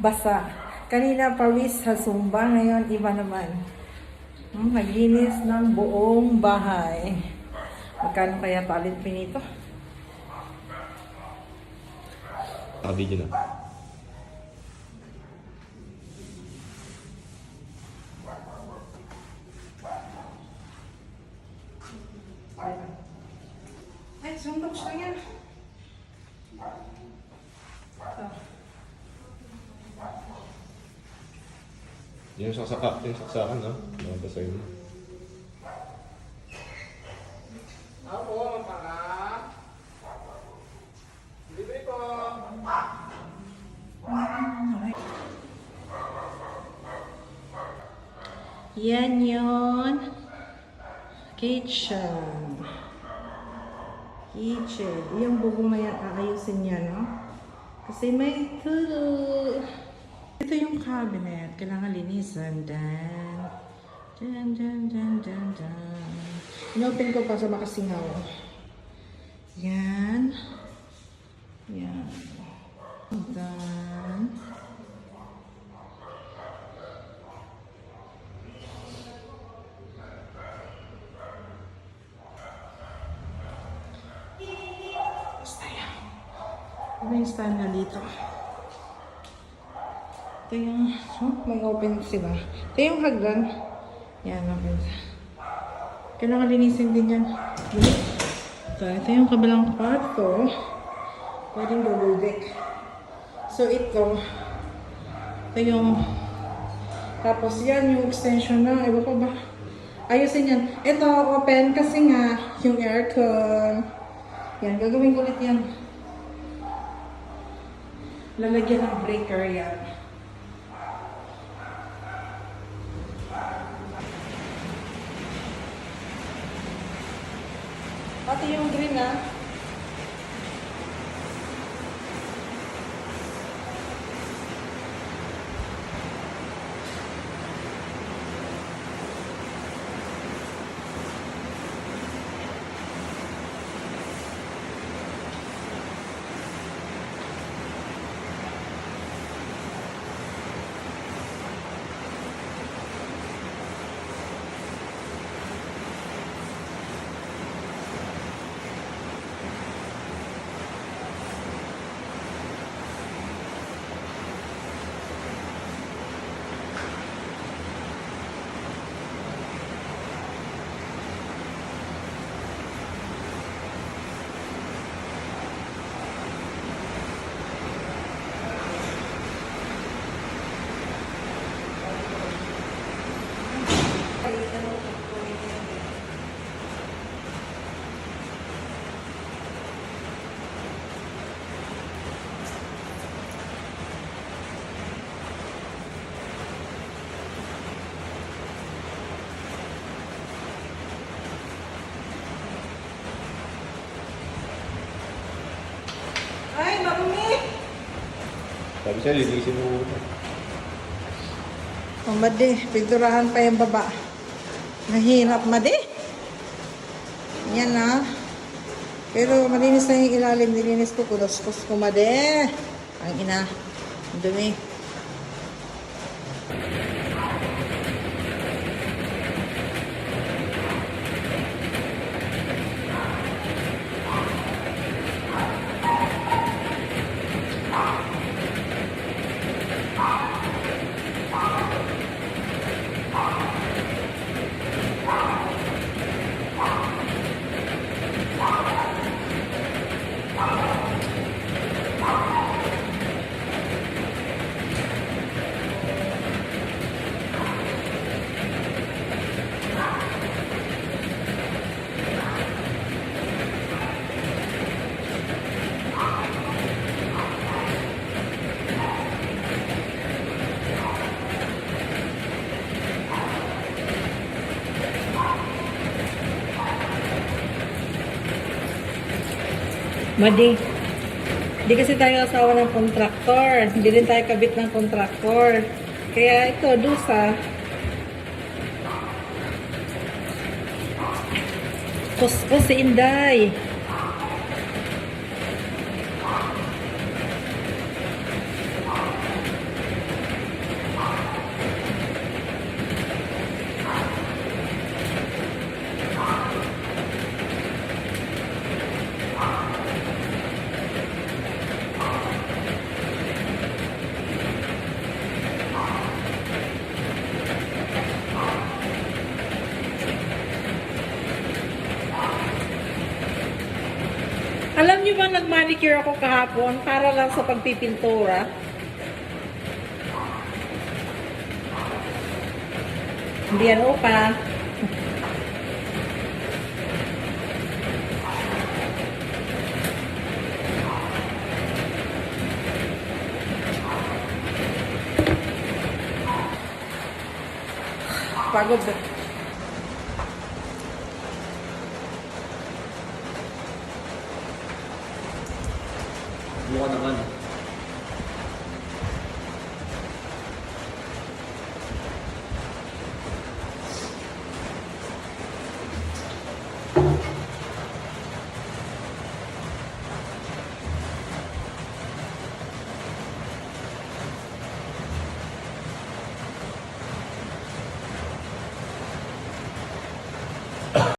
basa. Kanina pawis sa sumba, ngayon iba naman. Hmm, naglinis ng buong bahay. Magkano kaya talent pinito? Nakabidyo na. Ay, sundok siya yan. Ito. Yung saksaka, yung saksakan ha. Nakabasahin mo. Ako, mapaka. Libre po. Yan yun. Kitchen. Kitchen. Yung bubong na yan, aayusin niya, no? Kasi may tulo. Ito yung cabinet. Kailangan linisan. Dan. Dan, dan, dan, dan, dan. Inopen ko pa sa makasingaw. Yan. Yan. Dan. Basta yan. Ano yung stand na dito? Ito yung, oh, may open sila. Ito yung hagdan. Yan, open. Kailangan linisin din yan. Ito, ito yung kabilang kwarto. Pwedeng double deck. So, ito. Ito yung tapos yan, yung extension na, iba ko ba? Ayusin yan. Ito, open kasi nga, yung aircon. Yan, gagawin ko ulit yan. Lalagyan ng breaker yan. Pati yung green ah. Sabi siya, linisin mo muna. Oh, madi, pinturahan pa yung baba. Nahirap, madi. Yan na. Pero malinis na yung ilalim. Nilinis ko, kulos-kus ko, madi. Ang ina. Dumi. Madi. Hindi kasi tayo asawa ng kontraktor. Hindi din tayo kabit ng kontraktor. Kaya ito, dusa. Kuskus si Inday. Naman nag-manicure ako kahapon para lang sa pagpipintura. Hindi ano pa. Pagod.